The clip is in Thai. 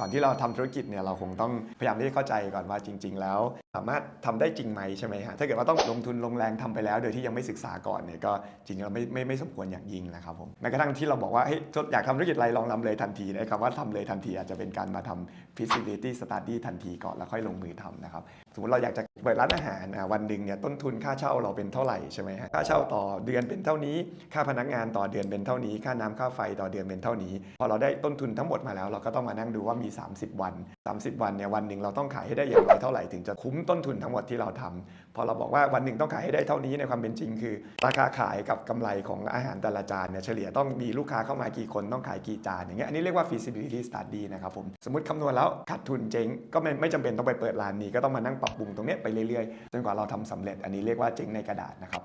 ก่อนที่เราทำธุรกิจเนี่ยเราคงต้องพยายามที่จะเข้าใจก่อนว่าจริง ๆ แล้ว สามารถทำได้จริงไหมใช่ไหมฮะถ้าเกิดว่าต้องลงทุนลงแรงทำไปแล้ว โดยที่ยังไม่ศึกษาก่อนเนี่ยก็จริงเราไม่ไม่ไม่สมควรอย่างยิ่งนะครับผมแม้กระทั่งที่เราบอกว่าเฮ้ยอยากทำธุรกิจอะไรลองทำเลยทันทีนะคำว่าทำเลยทันทีอาจจะเป็นการมาทำ feasibility study ทันทีก่อนแล้วค่อยลงมือทำนะครับสมมติเราอยากจะเปิดร้านอาหารวันหนึ่งเนี่ยต้นทุนค่าเช่าเราเป็นเท่าไหร่ใช่ไหมฮะค่าเช่าต่อเดือนเป็นเท่านี้ ค่าพนักงานต่อเดือนเป็นเท่านี้ ค่าน้ำค่าไฟต่อเดือนเป็นเท่านี้ พอเราได้ต้นทุนทั้งหมดมาแล้ว เราก็ต้องมานั่งดูว่ามี 30 วัน 30 วันเนี่ยวันหนึ่งเราต้องขายให้ได้อย่างไรเท่าไหร่ถึงจะคุ้มต้นทุนทั้งหมดที่เราทำพอเราบอกว่าวันหนึ่งต้องขายให้ได้เท่านี้ในความเป็นจริงคือ ราคาขายกับกำไรของอาหารแต่ละจานเนี่ยเฉลี่ยต้องมีลูกค้าเข้ามากี่คนต้องขายกี่จานอย่างเงี้ยอันนี้เรียกว่า feasibility study นะครับผมสมมติคำนวณแล้วขาดทุนเจ๊งก็ไม่ไม่จำเป็นต้องไปเปิดร้านนี้ก็ต้องมานั่งปรับปรุงตรงเนี้ยไปเรื่อยๆจนกว่าเราทำสำเร็จอันนี้เรียกว่าเจ๊งในกระดาษนะครับ